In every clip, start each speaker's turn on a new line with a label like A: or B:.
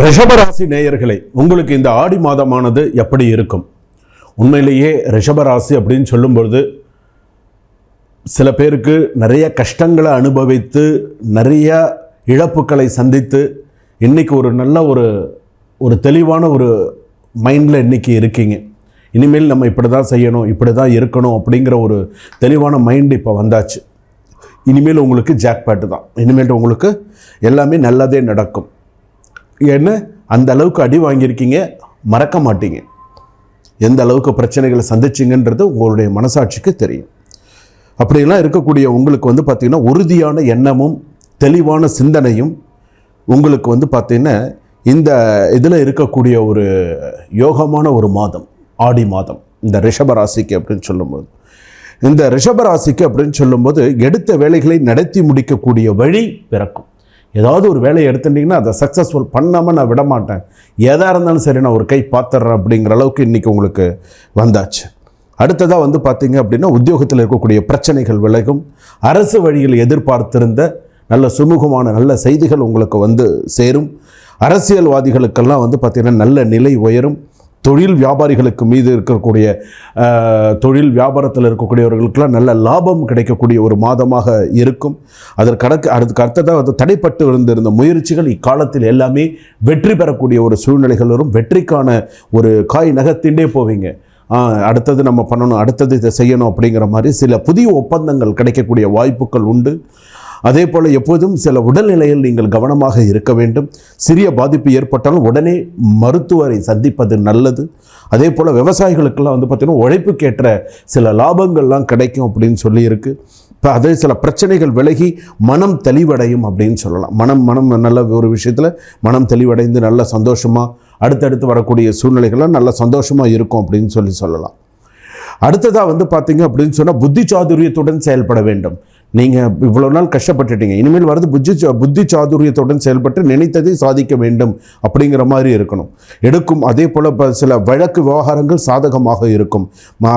A: ரிஷபராசி நேயர்களே உங்களுக்கு இந்த ஆடி மாதமானது எப்படி இருக்கும்? உண்மையிலேயே ரிஷபராசி அப்படின்னு சொல்லும்பொழுது சில பேருக்கு நிறைய கஷ்டங்களை அனுபவித்து நிறைய இழப்புக்களை சந்தித்து இன்னைக்கு ஒரு நல்ல ஒரு ஒரு தெளிவான ஒரு மைண்டில் இன்னைக்கு இருக்கீங்க. இனிமேல் நம்ம இப்படி தான் செய்யணும் இப்படி தான் இருக்கணும் அப்படிங்கிற ஒரு தெளிவான மைண்ட் இப்போ வந்தாச்சு. இனிமேல் உங்களுக்கு ஜாக்பேட்டு தான். இனிமேல் உங்களுக்கு எல்லாமே நல்லதே நடக்கும். ஏன்னா அந்த அளவுக்கு அடி வாங்கியிருக்கீங்க மறக்க மாட்டீங்க. எந்த அளவுக்கு பிரச்சனைகளை சந்திச்சிங்கன்றது உங்களுடைய மனசாட்சிக்கு தெரியும். அப்படியெல்லாம் இருக்கக்கூடிய உங்களுக்கு வந்து பார்த்திங்கன்னா உறுதியான எண்ணமும் தெளிவான சிந்தனையும் உங்களுக்கு வந்து பார்த்திங்கன்னா இந்த இதில் இருக்கக்கூடிய ஒரு யோகமான ஒரு மாதம் ஆடி மாதம் இந்த ரிஷப ராசிக்கு அப்படின்னு சொல்லும்போது. இந்த ரிஷபராசிக்கு அப்படின்னு சொல்லும்போது எடுத்த வேலைகளை நடத்தி முடிக்கக்கூடிய வழி பிறக்கும். ஏதாவது ஒரு வேலையை எடுத்துட்டிங்கன்னா அதை சக்ஸஸ்ஃபுல் பண்ணாமல் நான் விட மாட்டேன் எதாக இருந்தாலும் சரி நான் ஒரு கை பார்த்துட்றேன் அப்படிங்கிற அளவுக்கு இன்றைக்கி உங்களுக்கு வந்தாச்சு. அடுத்ததாக வந்து பார்த்திங்க அப்படின்னா உத்தியோகத்தில் இருக்கக்கூடிய பிரச்சனைகள் விலகும். அரசு வழியில் எதிர்பார்த்திருந்த நல்ல சுமூகமான நல்ல செய்திகள் உங்களுக்கு வந்து சேரும். அரசியல்வாதிகளுக்கெல்லாம் வந்து பார்த்திங்கன்னா நல்ல நிலை உயரும். தொழில் வியாபாரிகளுக்கு மீது இருக்கக்கூடிய தொழில் வியாபாரத்தில் இருக்கக்கூடியவர்களுக்கெல்லாம் நல்ல லாபம் கிடைக்கக்கூடிய ஒரு மாதமாக இருக்கும். அதற்கு அதுக்கு அடுத்ததாக வந்து தடைப்பட்டு இருந்திருந்த முயற்சிகள் இக்காலத்தில் எல்லாமே வெற்றி பெறக்கூடிய ஒரு சூழ்நிலைகள் வரும் வெற்றிக்கான ஒரு காய் நகர்த்திண்டே போவீங்க. அடுத்தது நம்ம பண்ணணும் அடுத்தது இதை செய்யணும் அப்படிங்கிற மாதிரி சில புதிய ஒப்பந்தங்கள் கிடைக்கக்கூடிய வாய்ப்புகள் உண்டு. அதே போல் எப்போதும் சில உடல்நிலையில் நீங்கள் கவனமாக இருக்க வேண்டும். சிறிய பாதிப்பு ஏற்பட்டாலும் உடனே மருத்துவரை சந்திப்பது நல்லது. அதே போல் விவசாயிகளுக்கெல்லாம் வந்து பார்த்திங்கன்னா உழைப்புக்கேற்ற சில லாபங்கள்லாம் கிடைக்கும் அப்படின்னு சொல்லியிருக்கு. இப்போ அதே சில பிரச்சனைகள் விலகி மனம் தெளிவடையும் அப்படின்னு சொல்லலாம். மனம் மனம் நல்ல ஒரு விஷயத்தில் மனம் தெளிவடைந்து நல்ல சந்தோஷமாக அடுத்தடுத்து வரக்கூடிய சூழ்நிலைகள்லாம் நல்ல சந்தோஷமாக இருக்கும் அப்படின்னு சொல்லி சொல்லலாம். அடுத்ததாக வந்து பார்த்தீங்க அப்படின்னு சொன்னால் புத்தி சாதுரியத்துடன் செயல்பட வேண்டும். நீங்கள் இவ்வளோ நாள் கஷ்டப்பட்டுட்டீங்க. இனிமேல் வரது புத்தி புத்தி சாதுரியத்துடன் செயல்பட்டு நினைத்ததை சாதிக்க வேண்டும் அப்படிங்கிற மாதிரி இருக்கணும். எடுக்கும் அதே போல் இப்போ சில வழக்கு விவகாரங்கள் சாதகமாக இருக்கும்.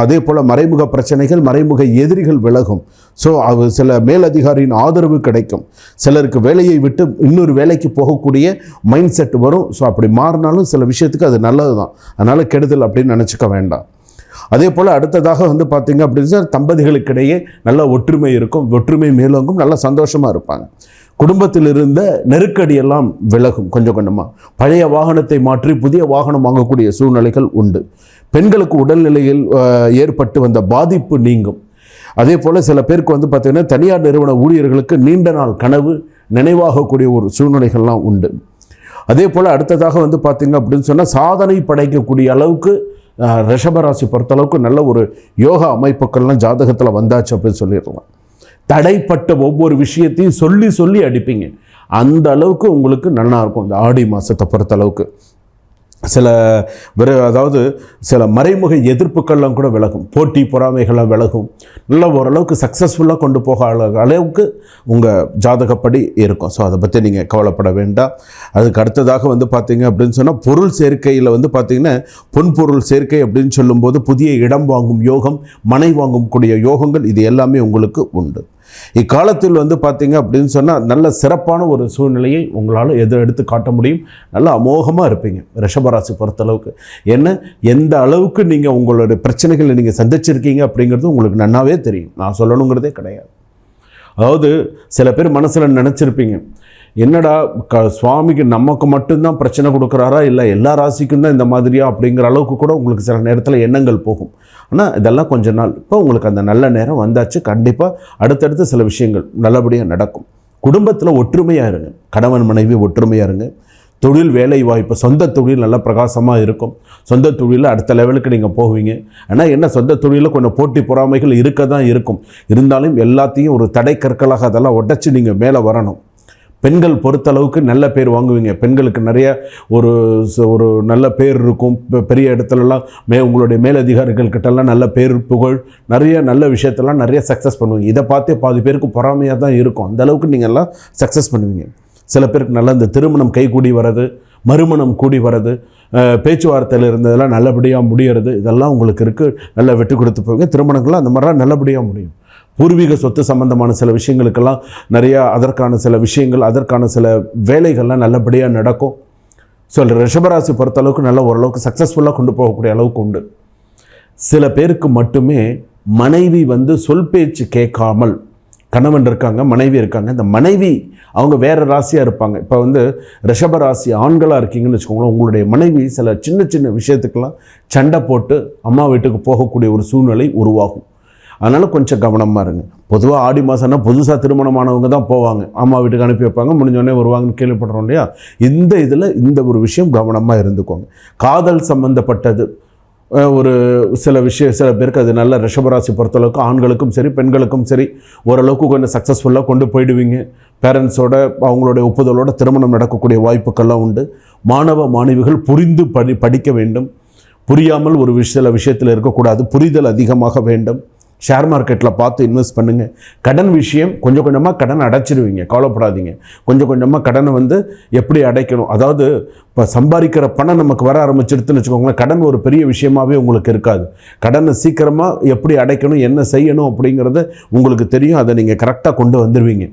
A: அதே போல் மறைமுக பிரச்சனைகள் மறைமுக எதிரிகள் விலகும். ஸோ அது சில மேலதிகாரியின் ஆதரவு கிடைக்கும். சிலருக்கு வேலையை விட்டு இன்னொரு வேலைக்கு போகக்கூடிய மைண்ட் செட் வரும். ஸோ அப்படி மாறினாலும் சில விஷயத்துக்கு அது நல்லது தான் அதனால் கெடுதல் அப்படின்னு நினச்சிக்க வேண்டாம். அதே போல் அடுத்ததாக வந்து பார்த்திங்க அப்படின்னு தம்பதிகளுக்கிடையே நல்ல ஒற்றுமை இருக்கும் ஒற்றுமை மேலோங்கும் நல்ல சந்தோஷமாக இருப்பாங்க. குடும்பத்தில் இருந்த நெருக்கடியெல்லாம் விலகும் கொஞ்சம் கொஞ்சமாக பழைய வாகனத்தை மாற்றி புதிய வாகனம் வாங்கக்கூடிய சூழ்நிலைகள் உண்டு. பெண்களுக்கு உடல்நிலையில் ஏற்பட்டு வந்த பாதிப்பு நீங்கும். அதே போல் சில பேருக்கு வந்து பார்த்திங்கன்னா தனியார் நிறுவன ஊழியர்களுக்கு நீண்ட நாள் கனவு நினைவாகக்கூடிய ஒரு சூழ்நிலைகள்லாம் உண்டு. அதே போல் அடுத்ததாக வந்து பார்த்திங்க அப்படின்னு சொன்னால் சாதனை படைக்கக்கூடிய அளவுக்கு ரிஷபராசி பொறுத்தளவுக்கு நல்ல ஒரு யோகா அமைப்புகள்லாம் ஜாதகத்தில் வந்தாச்சு அப்படின்னு சொல்லிடலாம் தடைப்பட்ட ஒவ்வொரு விஷயத்தையும் சொல்லி சொல்லி அடிப்பீங்க. அந்த அளவுக்கு உங்களுக்கு நல்லாயிருக்கும் இந்த ஆடி மாதத்தை பொறுத்தளவுக்கு. சில விர அதாவது சில மறைமுக எதிர்ப்புகள்லாம் கூட விலகும். போட்டி பொறாமைகள்லாம் விலகும். நல்ல ஓரளவுக்கு சக்ஸஸ்ஃபுல்லாக கொண்டு போக அளவுக்கு உங்கள் ஜாதகப்படி இருக்கும். ஸோ அதை பற்றி நீங்கள் கவலைப்பட வேண்டாம். அதுக்கு அடுத்ததாக வந்து பார்த்தீங்க அப்படின்னு சொன்னால் பொருள் சேர்க்கையில் வந்து பார்த்திங்கன்னா பொன்பொருள் சேர்க்கை அப்படின்னு சொல்லும்போது புதிய இடம் வாங்கும் யோகம் மனை வாங்கும் கூடிய யோகங்கள் இது எல்லாமே உங்களுக்கு உண்டு. இக்காலத்தில் வந்து பார்த்தீங்க அப்படின்னு சொன்னால் நல்ல சிறப்பான ஒரு சூழ்நிலையை உங்களால் எது எடுத்து காட்ட முடியும்? நல்ல அமோகமாக இருப்பீங்க ரிஷபராசி பொறுத்தளவுக்கு. என்ன? எந்த அளவுக்கு நீங்கள் உங்களுடைய பிரச்சனைகளை நீங்கள் சந்திச்சிருக்கீங்க அப்படிங்கிறது உங்களுக்கு நன்னாவே தெரியும். நான் சொல்லணுங்கிறதே கிடையாது. அதாவது சில பேர் மனசில் நினச்சிருப்பீங்க என்னடா க சுவாமிக்கு நமக்கு மட்டும்தான் பிரச்சனை கொடுக்குறாரா? இல்லை எல்லா ராசிக்கும் தான் இந்த மாதிரியா? அப்படிங்கிற அளவுக்கு கூட உங்களுக்கு சில நேரத்தில் எண்ணங்கள் போகும். ஆனால் இதெல்லாம் கொஞ்ச நாள். இப்போ உங்களுக்கு அந்த நல்ல நேரம் வந்தாச்சு. கண்டிப்பாக அடுத்தடுத்து சில விஷயங்கள் நல்லபடியாக நடக்கும். குடும்பத்தில் ஒற்றுமையாக இருங்க. கணவன் மனைவி ஒற்றுமையாக இருங்க. தொழில் வேலை வாய்ப்பு சொந்த தொழில் நல்லா பிரகாசமாக இருக்கும். சொந்த தொழிலில் அடுத்த லெவலுக்கு நீங்கள் போவீங்க. ஆனால் என்ன சொந்த தொழிலில் கொஞ்சம் போட்டி பொறாமைகள் இருக்க தான் இருக்கும். இருந்தாலும் எல்லாத்தையும் ஒரு தடை கற்களாக அதெல்லாம் உடச்சி நீங்கள் மேலே வரணும். பெண்கள் பொறுத்தளவுக்கு நல்ல பேர் வாங்குவீங்க. பெண்களுக்கு நிறைய ஒரு ச- ஒரு நல்ல பேர் இருக்கும். பெரிய இடத்துலலாம் மே உங்களுடைய மேலதிகாரிகள் கிட்டலாம் நல்ல பேர் புகழ் நிறைய நல்ல விஷயத்தெல்லாம் நிறைய சக்ஸஸ் பண்ணுவீங்க. இதை பார்த்தே பாதி பேருக்கு பொறாமையாக தான் இருக்கும். அந்த அளவுக்கு நீங்கள் எல்லாம் சக்ஸஸ் பண்ணுவீங்க. சில பேருக்கு நல்ல இந்த திருமணம் கைகூடி வர்றது மறுமணம் கூடி வர்றது பேச்சுவார்த்தையில் இருந்ததெல்லாம் நல்லபடியாக முடியறது இதெல்லாம் உங்களுக்கு இருக்குது நல்லா வெட்டு கொடுத்து போவீங்க. திருமணங்கள்லாம் அந்த மாதிரிலாம் நல்லபடியாக முடியும். பூர்வீக சொத்து சம்பந்தமான சில விஷயங்களுக்கெல்லாம் நிறையா அதற்கான சில விஷயங்கள் அதற்கான சில வேலைகள்லாம் நல்லபடியாக நடக்கும். ஸோ ரிஷபராசி பொறுத்த அளவுக்கு நல்ல ஓரளவுக்கு சக்ஸஸ்ஃபுல்லாக கொண்டு போகக்கூடிய அளவுக்கு உண்டு. சில பேருக்கு மட்டுமே மனைவி வந்து சொல் பேச்சு கேட்காமல் கணவன் இருக்காங்க மனைவி இருக்காங்க இந்த மனைவி அவங்க வேறு ராசியாக இருப்பாங்க. இப்போ வந்து ரிஷப ராசி ஆண்களாக இருக்கீங்கன்னு வச்சுக்கோங்களேன் உங்களுடைய மனைவி சில சின்ன சின்ன விஷயத்துக்கெல்லாம் சண்டை போட்டு அம்மா வீட்டுக்கு போகக்கூடிய ஒரு சூழ்நிலை உருவாகும். அதனால் கொஞ்சம் கவனமாக இருங்க. பொதுவாக ஆடி மாதம்னா புதுசாக திருமணமானவங்க தான் போவாங்க. அம்மா வீட்டுக்கு அனுப்பி வைப்பாங்க. முடிஞ்சோடனே வருவாங்கன்னு கேள்விப்படுறோம் இல்லையா? இந்த இதில் இந்த ஒரு விஷயம் கவனமாக இருந்துக்கோங்க. காதல் சம்மந்தப்பட்டது ஒரு சில விஷயம் சில பேருக்கு அது நல்ல ரிஷபராசி பொறுத்தளவுக்கு ஆண்களுக்கும் சரி பெண்களுக்கும் சரி ஓரளவுக்கு கொஞ்சம் சக்ஸஸ்ஃபுல்லாக கொண்டு போயிடுவீங்க. பேரண்ட்ஸோட அவங்களுடைய ஒப்புதலோட திருமணம் நடக்கக்கூடிய வாய்ப்புக்கெல்லாம் உண்டு. மாணவ மாணவிகள் புரிந்து படி படிக்க வேண்டும். புரியாமல் ஒரு விஷ சில விஷயத்தில் இருக்கக்கூடாது. புரிதல் அதிகமாக வேண்டும். ஷேர் மார்க்கெட்டில் பார்த்து இன்வெஸ்ட் பண்ணுங்கள் கடன் விஷயம் கொஞ்சம் கொஞ்சமாக கடன் அடைச்சிடுவீங்க கவலைப்படாதீங்க. கொஞ்சம் கொஞ்சமாக கடனை வந்து எப்படி அடைக்கணும்? அதாவது இப்போ சம்பாதிக்கிற பணம் நமக்கு வர ஆரம்பிச்சிடுதுன்னு வச்சுக்கோங்களேன் கடன் ஒரு பெரிய விஷயமாவே உங்களுக்கு இருக்காது. கடனை சீக்கிரமாக எப்படி அடைக்கணும் என்ன செய்யணும் அப்படிங்கிறத உங்களுக்கு தெரியும். அதை நீங்கள் கரெக்டாக கொண்டு வந்துடுவீங்க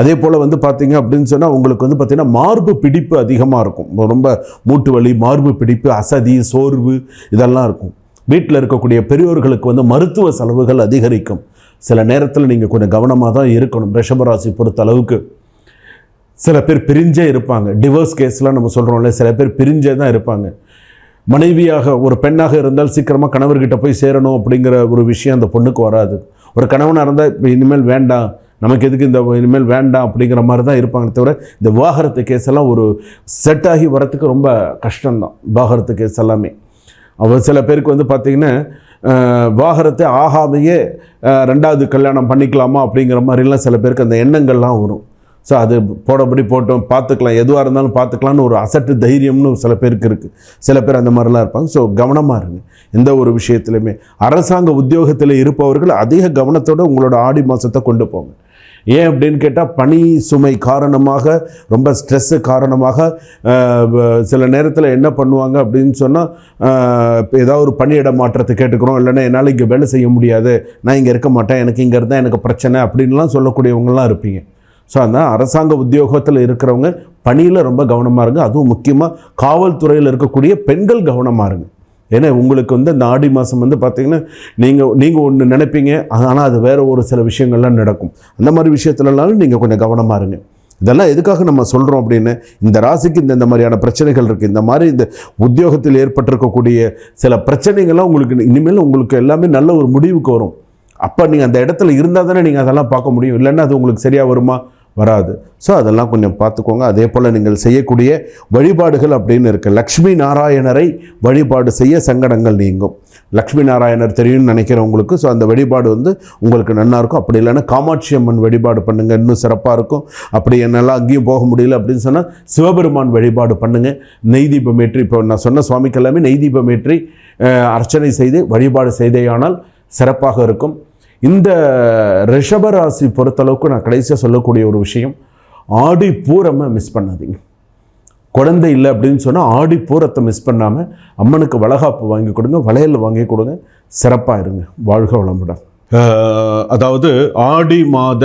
A: அதே போல் வந்து பார்த்தீங்க அப்படின்னு சொன்னால் உங்களுக்கு வந்து பார்த்திங்கன்னா மார்பு பிடிப்பு அதிகமாக இருக்கும். ரொம்ப மூட்டு வலி மார்பு பிடிப்பு அசதி சோர்வு இதெல்லாம் இருக்கும். வீட்டில் இருக்கக்கூடிய பெரியோர்களுக்கு வந்து மருத்துவ செலவுகள் அதிகரிக்கும். சில நேரத்தில் நீங்கள் கொஞ்சம் கவனமாக தான் இருக்கணும். ரிஷபராசி பொறுத்த அளவுக்கு சில பேர் பிரிஞ்சே இருப்பாங்க. டிவோர்ஸ் கேஸ்லாம் நம்ம சொல்கிறோம்ல சில பேர் பிரிஞ்சே தான் இருப்பாங்க. மனைவியாக ஒரு பெண்ணாக இருந்தால் சீக்கிரமாக கணவர்கிட்ட போய் சேரணும் அப்படிங்கிற ஒரு விஷயம் அந்த பொண்ணுக்கு வராது. ஒரு கணவனாக இருந்தால் இப்போ இனிமேல் வேண்டாம். நமக்கு எதுக்கு இந்த இனிமேல் வேண்டாம் அப்படிங்கிற மாதிரி தான் இருப்பாங்க தவிர இந்த விவாகரத்து கேஸ் எல்லாம் ஒரு செட் ஆகி வரத்துக்கு ரொம்ப கஷ்டம்தான். விவாகரத்து கேஸ் எல்லாமே. அவர் சில பேருக்கு வந்து பார்த்திங்கன்னா வாகரத்தை ஆகாமையே ரெண்டாவது கல்யாணம் பண்ணிக்கலாமா அப்படிங்கிற மாதிரிலாம் சில பேருக்கு அந்த எண்ணங்கள்லாம் வரும். ஸோ அது போடபடி போட்டோம் பார்த்துக்கலாம். எதுவாக இருந்தாலும் பார்த்துக்கலான்னு ஒரு அசட்டு தைரியம்னு சில பேருக்கு இருக்குது சில பேர் அந்த மாதிரிலாம் இருப்பாங்க. ஸோ கவனமாக இருங்க. எந்த ஒரு விஷயத்துலையுமே அரசாங்க உத்தியோகத்தில் இருப்பவர்கள் அதிக கவனத்தோட உங்களோட ஆடி மாதத்தை கொண்டு போங்க. ஏன் அப்படின்னு கேட்டால் பணி சுமை காரணமாக ரொம்ப ஸ்ட்ரெஸ்ஸு காரணமாக சில நேரத்தில் என்ன பண்ணுவாங்க அப்படின்னு சொன்னால் ஏதாவது ஒரு பணியிட மாற்றத்தை கேட்டுக்கிறோம் இல்லைன்னா என்னால் இங்கே வேலை செய்ய முடியாது நான் இங்கே இருக்க மாட்டேன் எனக்கு இங்கே இருந்தால் எனக்கு பிரச்சனை அப்படின்லாம் சொல்லக்கூடியவங்கலாம் இருப்பீங்க. ஸோ அதனால் அரசாங்க உத்தியோகத்தில் இருக்கிறவங்க பணியில் ரொம்ப கவனமாக இருங்க. அதுவும் முக்கியமாக காவல்துறையில் இருக்கக்கூடிய பெண்கள் கவனமாக இருங்க. ஏன்னா உங்களுக்கு வந்து இந்த ஆடி மாதம் வந்து பார்த்தீங்கன்னா நீங்கள் நீங்கள் ஒன்று நினைப்பீங்க ஆனால் அது வேறு ஒரு சில விஷயங்கள்லாம் நடக்கும். அந்த மாதிரி விஷயத்துலலாம் நீங்கள் கொஞ்சம் கவனமாக இருங்க. இதெல்லாம் எதுக்காக நம்ம சொல்கிறோம் அப்படின்னு இந்த ராசிக்கு இந்த இந்த மாதிரியான பிரச்சனைகள் இருக்குது இந்த மாதிரி இந்த உத்தியோகத்தில் ஏற்பட்டிருக்கக்கூடிய சில பிரச்சனைகள்லாம் உங்களுக்கு இனிமேல் உங்களுக்கு எல்லாமே நல்ல ஒரு முடிவுக்கு வரும். அப்போ நீங்கள் அந்த இடத்துல இருந்தால் தானே நீங்கள் அதெல்லாம் பார்க்க முடியும். இல்லைன்னா அது உங்களுக்கு சரியாக வருமா? வராது. ஸோ அதெல்லாம் கொஞ்சம் பார்த்துக்கோங்க. அதே போல் நீங்கள் செய்யக்கூடிய வழிபாடுகள் அப்படின்னு இருக்குது லக்ஷ்மி நாராயணரை வழிபாடு செய்ய சங்கடங்கள் நீங்கும். லக்ஷ்மி நாராயணர் தெரியும்னு நினைக்கிறவங்களுக்கு ஸோ அந்த வழிபாடு வந்து உங்களுக்கு நல்லா இருக்கும். அப்படி இல்லைன்னா காமாட்சி அம்மன் வழிபாடு பண்ணுங்கள் இன்னும் சிறப்பாக இருக்கும். அப்படி என்னெல்லாம் அங்கேயும் போக முடியல அப்படின்னு சொன்னால் சிவபெருமான் வழிபாடு பண்ணுங்கள் நெய் தீபம் ஏற்றி இப்போ நான் சொன்ன சுவாமிக்கு எல்லாமே நெய் தீபம் ஏற்றி அர்ச்சனை செய்து வழிபாடு செய்தேயானால் சிறப்பாக இருக்கும். இந்த ரிஷபராசி பொறுத்தளவுக்கு நான் கடைசியாக சொல்லக்கூடிய ஒரு விஷயம் ஆடி பூரமை மிஸ் பண்ணாதீங்க. குழந்தை இல்லை அப்படின்னு சொன்னால் ஆடி பூரத்தை மிஸ் பண்ணாமல் அம்மனுக்கு வளகாப்பு வாங்கி கொடுங்க வளையல் வாங்கி கொடுங்க சிறப்பாக இருங்க. வாழ்க வளமுடன். அதாவது ஆடி மாத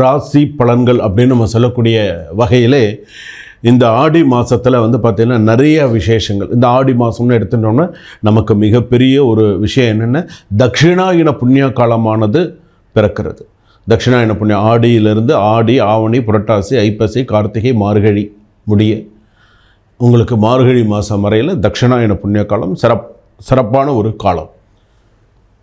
A: ராசி பலன்கள் அப்படின்னு நம்ம சொல்லக்கூடிய வகையிலே இந்த ஆடி மாதத்தில் வந்து பார்த்திங்கன்னா நிறைய விசேஷங்கள். இந்த ஆடி மாதம்னு எடுத்துட்டோம்னா நமக்கு மிகப்பெரிய ஒரு விஷயம் என்னென்னா தட்சிணாயன புண்ணிய காலமானது பிறக்கிறது. தட்சிணாயன புண்ணிய ஆடியிலிருந்து ஆடி ஆவணி புரட்டாசி ஐப்பசி கார்த்திகை மார்கழி முடிய உங்களுக்கு மார்கழி மாதம் வரையில் தட்சிணாயன புண்ணிய காலம் சிறப் சிறப்பான ஒரு காலம்.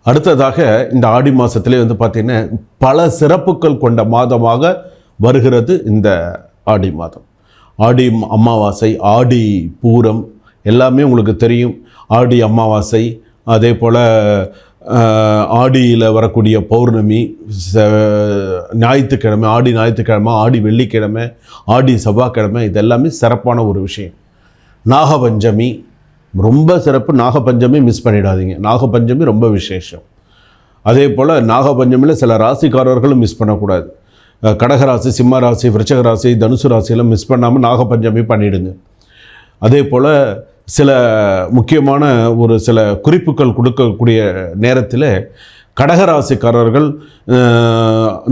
A: அடுத்ததாக இந்த ஆடி மாதத்துலேயே வந்து பார்த்திங்கன்னா பல சிறப்புகள் கொண்ட மாதமாக வருகிறது இந்த ஆடி மாதம். ஆடி அமாவாசை ஆடி பூரம் எல்லாமே உங்களுக்கு தெரியும். ஆடி அமாவாசை அதே போல் ஆடியில் வரக்கூடிய பௌர்ணமி ஞாயிற்றுக்கிழமை ஆடி ஞாயிற்றுக்கிழமை ஆடி வெள்ளிக்கிழமை ஆடி செவ்வாய்க்கிழமை இது எல்லாமே சிறப்பான ஒரு விஷயம். நாகபஞ்சமி ரொம்ப சிறப்பு. நாகபஞ்சமி மிஸ் பண்ணிடாதீங்க. நாகபஞ்சமி ரொம்ப விசேஷம். அதே போல் நாகபஞ்சமியில் சில ராசிக்காரர்களும் மிஸ் பண்ணக்கூடாது. கடகராசி சிம்ம ராசி விருச்சக ராசி தனுசு ராசியெல்லாம் மிஸ் பண்ணாமல் நாகப்பஞ்சமி பண்ணிவிடுங்க அதே போல் சில முக்கியமான ஒரு சில குறிப்புகள் கொடுக்கக்கூடிய நேரத்தில் கடகராசிக்காரர்கள்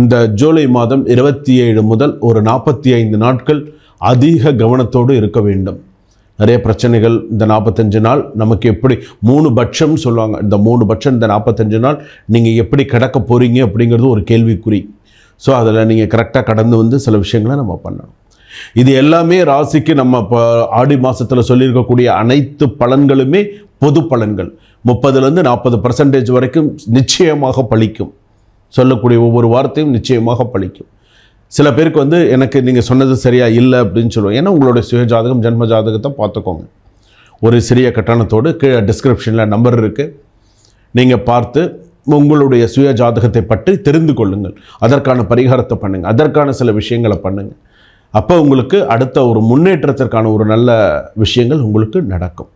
A: இந்த ஜூலை மாதம் இருபத்தி ஏழு முதல் ஒரு நாற்பத்தி ஐந்து நாட்கள் அதிக கவனத்தோடு இருக்க வேண்டும். நிறைய பிரச்சனைகள் இந்த நாற்பத்தஞ்சு நாள் நமக்கு எப்படி மூணு பட்சம்னு சொல்லுவாங்க. இந்த மூணு பட்சம் இந்த நாற்பத்தஞ்சு நாள் நீங்கள் எப்படி கிடக்க போகிறீங்க அப்படிங்கிறது ஒரு கேள்விக்குறி. ஸோ அதில் நீங்கள் கரெக்டாக கடந்து வந்து சில விஷயங்களை நம்ம பண்ணணும். இது எல்லாமே ராசிக்கு நம்ம இப்போ ஆடி மாதத்தில் சொல்லியிருக்கக்கூடிய அனைத்து பலன்களுமே பொது பலன்கள். முப்பதுலேருந்து நாற்பது பர்சன்டேஜ் வரைக்கும் நிச்சயமாக பலிக்கும் சொல்லக்கூடிய ஒவ்வொரு வார்த்தையும் நிச்சயமாக பழிக்கும். சில பேருக்கு வந்து எனக்கு நீங்கள் சொன்னது சரியாக இல்லை அப்படின்னு சொல்லுவோம் ஏன்னா உங்களுடைய சுய ஜாதகம் ஜென்ம ஜாதகத்தை பார்த்துக்கோங்க. ஒரு சிறிய கட்டணத்தோடு கீழே டிஸ்கிரிப்ஷனில் நம்பர் இருக்குது நீங்கள் பார்த்து உங்களுடைய சுய ஜாதகத்தை பற்றி தெரிந்து கொள்ளுங்கள். அதற்கான பரிகாரத்தை பண்ணுங்கள் அதற்கான சில விஷயங்களை பண்ணுங்கள் அப்போ உங்களுக்கு அடுத்த ஒரு முன்னேற்றத்திற்கான ஒரு நல்ல விஷயங்கள் உங்களுக்கு நடக்கும்.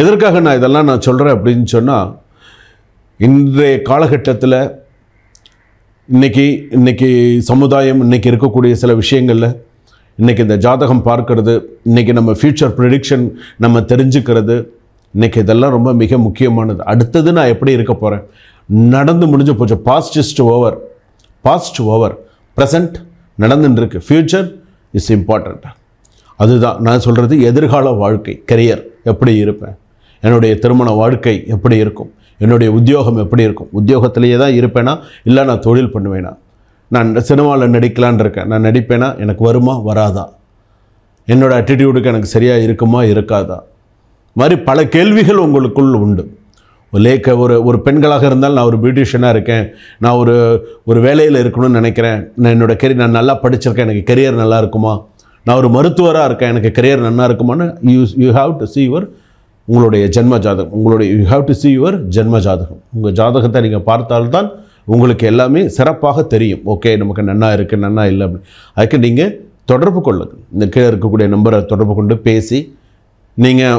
A: எதற்காக நான் இதெல்லாம் நான் சொல்கிறேன் அப்படின்னு சொன்னால் இன்றைய காலகட்டத்தில் இன்றைக்கி இன்றைக்கி சமுதாயம் இன்றைக்கி இருக்கக்கூடிய சில விஷயங்களில் இன்றைக்கி இந்த ஜாதகம் பார்க்கறது இன்றைக்கி நம்ம ஃப்யூச்சர் ப்ரிடிக்ஷன் நம்ம தெரிஞ்சுக்கிறது இன்னைக்கு இதெல்லாம் ரொம்ப மிக முக்கியமானது. அடுத்தது நான் எப்படி இருக்க போகிறேன் நடந்து முடிஞ்சு போச்சு. Past is over past over present நடந்துட்டுருக்கு ஃப்யூச்சர் இஸ் இம்பார்ட்டண்ட் அதுதான். நான் சொல்கிறது எதிர்கால வாழ்க்கை கரியர் எப்படி இருப்பேன்? என்னுடைய திருமண வாழ்க்கை எப்படி இருக்கும்? என்னுடைய உத்தியோகம் எப்படி இருக்கும்? உத்தியோகத்திலேயே தான் இருப்பேனா? இல்லை நான் தொழில் பண்ணுவேனா? நான் சினிமாவில் நடிக்கலான் இருக்கேன். நான் நடிப்பேனா? எனக்கு வருமா? வராதா? என்னோடய அட்டிடியூடுக்கு எனக்கு சரியாக இருக்குமா? இருக்காதா? மாதிரி பல கேள்விகள் உங்களுக்குள் உண்டு. லேக்க ஒரு ஒரு பெண்களாக இருந்தால் நான் ஒரு பியூட்டிஷியனாக இருக்கேன். நான் ஒரு ஒரு வேலையில் இருக்கணும்னு நினைக்கிறேன். நான் என்னோட கெரியர் நான் நல்லா படிச்சிருக்கேன். எனக்கு கெரியர் நல்லா இருக்குமா? நான் ஒரு மருத்துவராக இருக்கேன். எனக்கு கெரியர் நல்லா இருக்குமான்னு you you have to see your உங்களுடைய ஜென்ம ஜாதகம். உங்களுடைய you have to see your ஜென்ம ஜாதகம். உங்கள் ஜாதகத்தை நீங்கள் பார்த்தால்தான் உங்களுக்கு எல்லாமே சிறப்பாக தெரியும். ஓகே நமக்கு நன்னா இருக்குது நன்னா இல்லை அப்படின்னு. அதுக்கு நீங்கள் தொடர்பு கொள்ளுங்கள் இந்த கீழே இருக்கக்கூடிய நம்பரை தொடர்பு கொண்டு பேசி நீங்கள்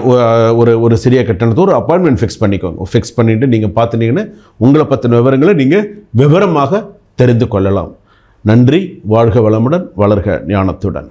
A: ஒரு ஒரு சிறிய கட்டணத்தை ஒரு அப்பாயின்மெண்ட் ஃபிக்ஸ் பண்ணிக்கோங்க. ஃபிக்ஸ் பண்ணிவிட்டு நீங்கள் பார்த்துட்டீங்கன்னா உங்களை பற்றின விவரங்களை நீங்கள் விவரமாக தெரிந்து கொள்ளலாம். நன்றி வாழ்க வளமுடன் வளர்க ஞானத்துடன்.